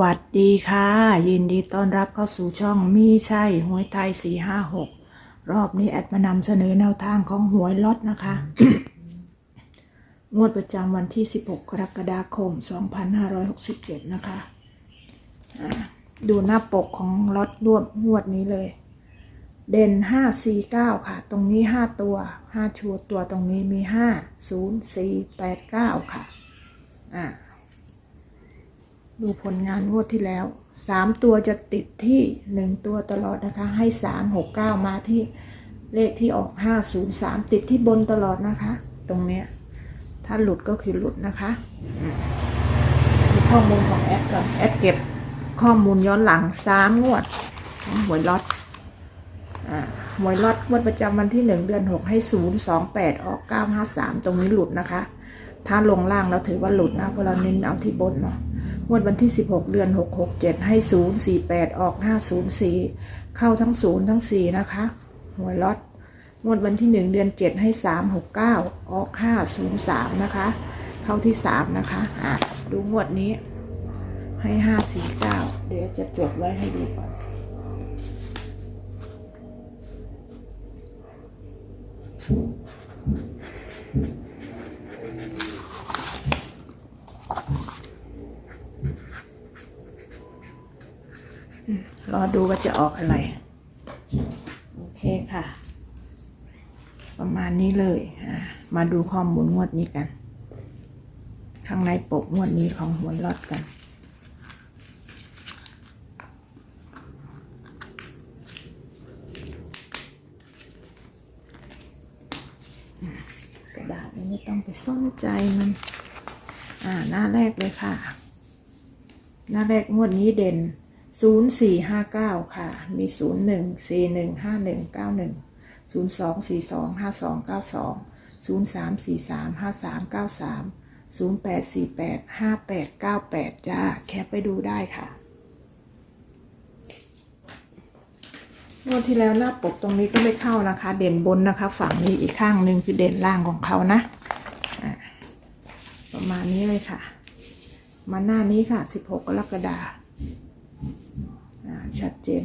วัสดีค่ะ ยินดีต้อนรับเข้าสู่ช่องมีใช่หวยไทย 456 รอบนี้แอดมานำเสนอแนวทางของหวยล็อตนะคะ งวดประจำวันที่ 16 กรกฎาคม 2567 นะคะ ดูหน้าปกของล็อตรวบงวดนี้เลย เด่น 549 ค่ะ ตรงนี้ 5 ตัว 5ชูตัวตรงนี้มี 5 0 4 8 9 ค่ะ อ่า ดูผลงานงวดที่แล้วสามตัวจะติดที่หนึ่งตัวตลอดนะคะ ให้สามหกเก้ามาที่เลขที่ออกห้าศูนย์สามติดที่บนตลอดนะคะ ตรงเนี้ย ถ้าหลุดก็คือหลุดนะคะดูข้อมูลของแอดก่อนแอดเก็บข้อมูลย้อนหลังสามงวดหวยล็อตหวยล็อตงวดประจำวันที่หนึ่งเดือนหกให้ศูนย์สองแปดออกเก้าห้าสามตรงนี้หลุดนะคะ ถ้าลงล่างเราถือว่าหลุดนะเพราะเราเน้นเอาที่บนเนาะ งวดวันที่ 16 เดือน 667 ให้ 048 ออก 504 เข้าทั้ง 0 ทั้ง 4 นะคะ หัวล็อตงวดวันที่ 1 เดือน 7 ให้ 369 ออก 503 นะคะ เข้าที่ 3 นะคะอะดูงวดนี้ให้ 549 เดี๋ยวจะจดไว้ให้ดูก่อน รอดูว่าจะออกอะไร โอเคค่ะ ประมาณนี้เลยมาดูข้อมูลงวดนี้กัน ข้างในปกงวดนี้ของหวยรอดกันกระดาษนี้ไม่ต้องไปสนใจมัน อ่า หน้าแรกเลยค่ะ หน้าแรกงวดนี้เด่น 0459 ค่ะ มี 01 41 51 91 02 42 52 92 03 43 53 93 08 48 58 98 จ้า แคปไปดูได้ค่ะงวดที่แล้วหน้าปกตรงนี้ก็ไม่เข้านะคะ เด่นบนนะคะ ฝั่งนี้อีกข้างหนึ่งคือเด่นล่างของเขานะอ่าประมาณนี้เลยค่ะ มาหน้านี้ค่ะ 16กรกฎาคม ชัดเจน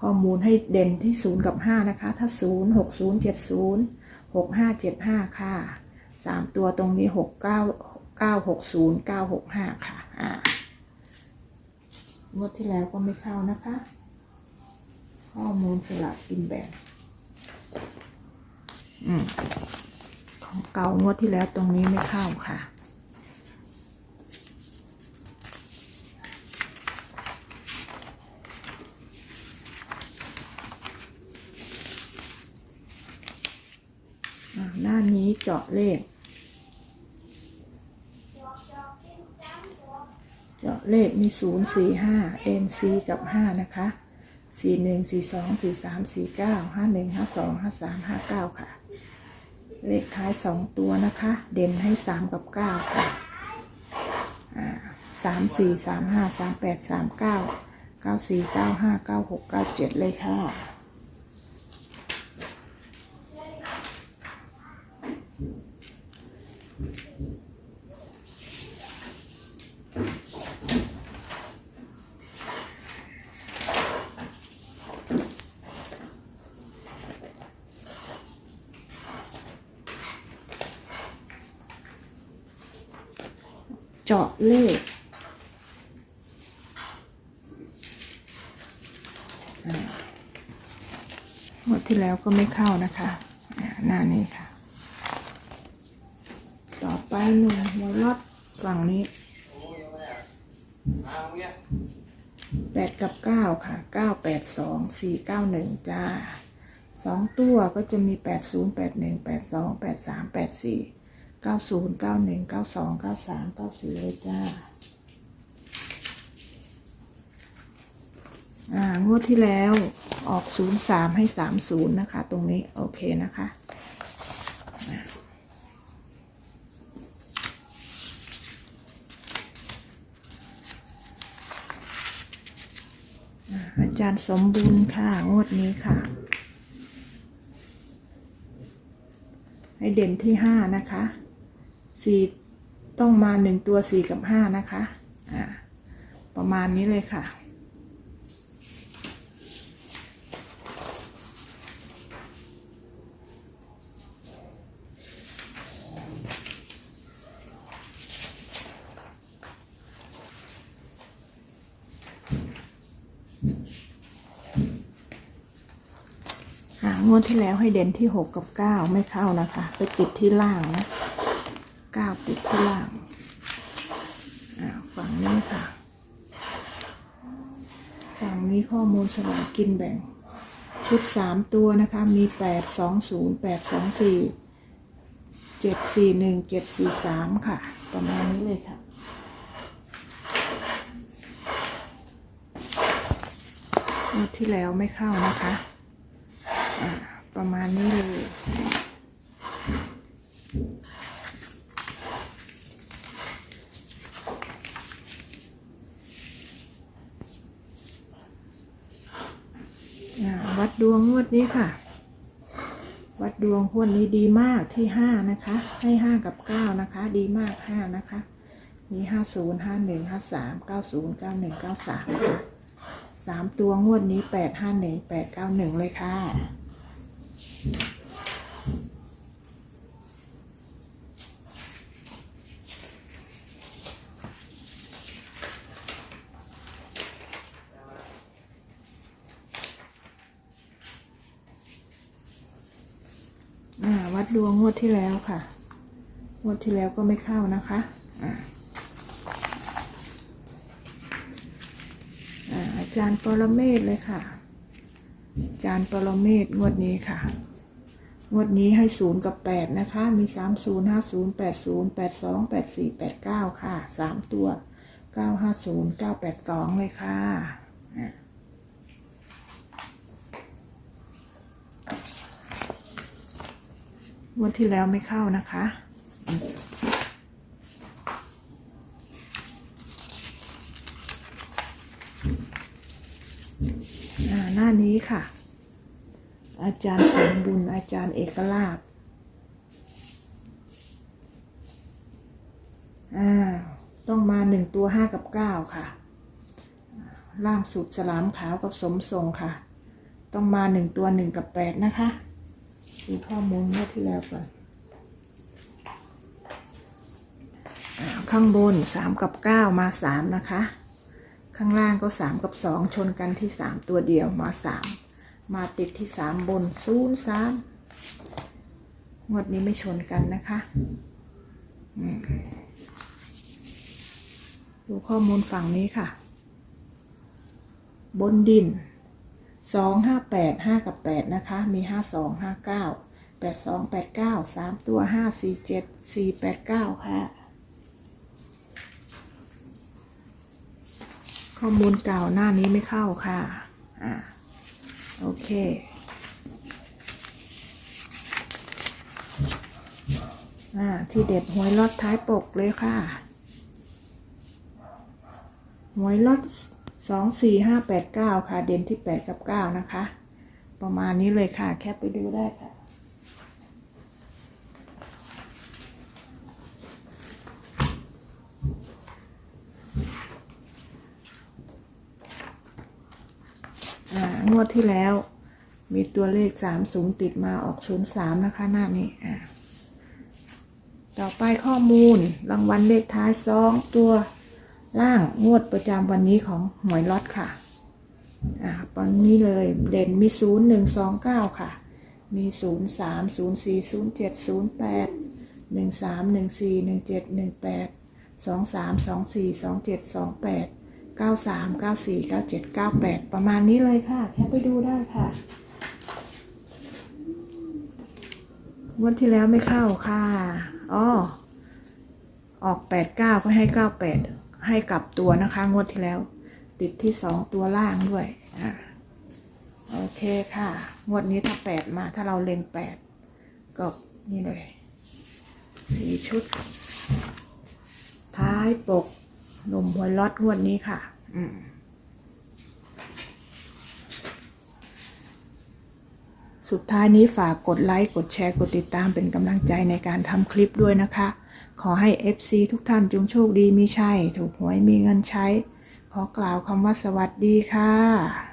ข้อมูลให้เด่นที่ 0 กับ 5 นะคะ ถ้า 0 6 0 7 0 6 5 7 5 ค่ะ 3 ตัวตรงนี้ 6 9 9 6 0 9 6 5 ค่ะอ่างวดที่แล้วก็ไม่เข้านะคะ ข้อมูลสลับกินแบ่งอืมของเก่างวดที่แล้วตรงนี้ไม่เข้าค่ะห นี้เจาะเลข เจาะเลขมีศูนย์สี่ห้าเด่นสี่กับห้านะคะสี่หนึ่งสี่สองสี่สามสี่เก้าห้าหนึ่งห้าสองห้าสามห้าเก้าค่ะ เลขท้ายสองตัวนะคะ เด่นให้สามกับเก้าค่ะสามสี่สามห้าสามแปดสามเก้าเก้าสี่เก้าห้าเก้าหกเก้าเจ็ดเลยค่ะ จาะเลขหมดที่แล้วก็ไม่เข้านะคะหน้านี้ค่ะ ต่อไปหนึ่งหัวรอดฝั่งนี้แปดกับเก้าค่ะเก้าแปดสองสี่เก้าหนึ่งจ้าสองตัวก็จะมีแปดศูนย์แปดหนึ่งแปดสองแปดสามแปดสี่ เก้าศูนย์เก้าหนึ่งเก้าสองเก้าสามเก้าสี่เลยจ้า อ่างวดที่แล้วออกศูนย์สามให้สามศูนย์นะคะ ตรงนี้ โอเคนะคะอะอะอาจารย์สมบูรณ์ค่ะ งวดนี้ค่ะ ให้เด่นที่ห้านะคะ สี่ต้องมาหนึ่งตัวสี่กับห้านะคะ อ่า ประมาณนี้เลยค่ะอ่างวดที่แล้วให้เด่นที่หกกับเก้าไม่เข้านะคะ ไปติดที่ล่างนะ ก้าติดที่ล่างอ่าฝั่งนี้ค่ะ ฝั่งนี้ข้อมูลสลากกินแบ่ง ชุดสามตัวนะคะ มีแปดสองศูนย์แปดสองสี่เจ็ดสี่หนึ่งเจ็ดสี่สามค่ะ ประมาณนี้เลยค่ะงวดที่แล้วไม่เข้านะคะ ประมาณนี้เลย อ่าวั ดดวงงวดนี้ค่ะ วัดดวงงวดนี้ดีมากที่ห้านะคะ ให้ห้ากับเก้านะคะ ดีมากห้านะคะ มีห้าศูนย์ห้าหนึ่งห้าสามเก้าศูนย์เก้าหนึ่งเก้าสามค่ะสามตัวงวดนี้แปดห้าหนึ่งแปดเก้าหนึ่งเลยค่ะ อ่าวั ดวงงวดที่แล้วค่ะ งวดที่แล้วก็ไม่เข้านะคะอ่าอาจารย์ปรเมศเลยค่ะ อาจารย์ปรเมศงวดนี้ค่ะ งวดนี้ให้ศูนย์กับแปดนะคะ มีสามศูนย์ห้าศูนย์แปดศูนย์แปดสองแปดสี่แปดเก้าค่ะ สามตัวเก้าห้าศูนย์เก้าแปดสองเลยค่ะ ง วดที่แล้วไม่เข้านะคะ หน้านี้ค่ะ อาจารย์สมบุญอาจารย์เอกลาบอ่าต้องมาหนึ่งตัวห้ากับเก้าค่ะ ล่างสุดสลามขาวกับสมทรงค่ะ ต้องมาหนึ่งตัวหนึ่งกับแปดนะคะ ดูข้อมูลเมื่อที่แล้วก่อนข้างบนสามกับเก้ามาสามนะคะ ข้างล่างก็สามกับสองชนกันที่สามตัวเดียวมาสามมาติดที่สามบนศูนย์สามงวดนี้ไม่ชนกันนะคะดูข้อมูลฝั่งนี้ค่ะ บนดิน สองห้าแปดห้ากับแปดนะคะ มีห้าสองห้าเก้าแปดสองแปดเก้าสามตัวห้าสี่เจ็ดสี่แปดเก้าค่ะ ข้อมูลเก่าหน้านี้ไม่เข้าค่ะ อ่า โอเคอ่า ที่เด็ดหวยลอดท้ายปกเลยค่ะ หวยลอด สองสี่ห้าแปดเก้าค่ะ เด่นที่แปดกับเก้านะคะ ประมาณนี้เลยค่ะ แคปไปดูได้ค่ะอ่างวดที่แล้วมีตัวเลขสามศูนย์ติดมาออกศูนย์สามนะคะ หน้านี้อ่าต่อไปข้อมูลรางวัลเลขท้ายสองตัว ล่างงวดประจำวันนี้ของหวยล็อตค่ะ อ่าตอนนี้เลยเด่นมีศูนย์หนึ่งสองเก้าค่ะ มีศูนย์สามศูนย์สี่ศูนย์เจ็ดศูนย์แปดหนึ่งสามหนึ่งสี่หนึ่งเจ็ดหนึ่งแปดสองสามสองสี่สองเจ็ดสองแปดเก้าสามเก้าสี่เก้าเจ็ดเก้าแปดประมาณนี้เลยค่ะแค่ไปดูได้ค่ะงวันที่แล้วไม่เข้าค่ะ อ๋อ ออกแปดเก้าก็ให้เก้าแปด ให้กลับตัวนะคะ งวดที่แล้ว ติดที่สองตัวล่างด้วยอะโอเคค่ะ งวดนี้ถ้าแปดมาถ้าเราเล็งแปดก็นี่เลยสี่ชุด ท้ายปกหนุ่มหัวล็อตงวดนี้ค่ะ อืมสุดท้ายนี้ฝากกดไลค์ กดแชร์ กดติดตามเป็นกำลังใจในการทำคลิปด้วยนะคะ ขอให้ FC ทุกท่านจงโชคดีมีชัย ถูกหวยมีเงินใช้ ขอกล่าวคำว่าสวัสดีค่ะ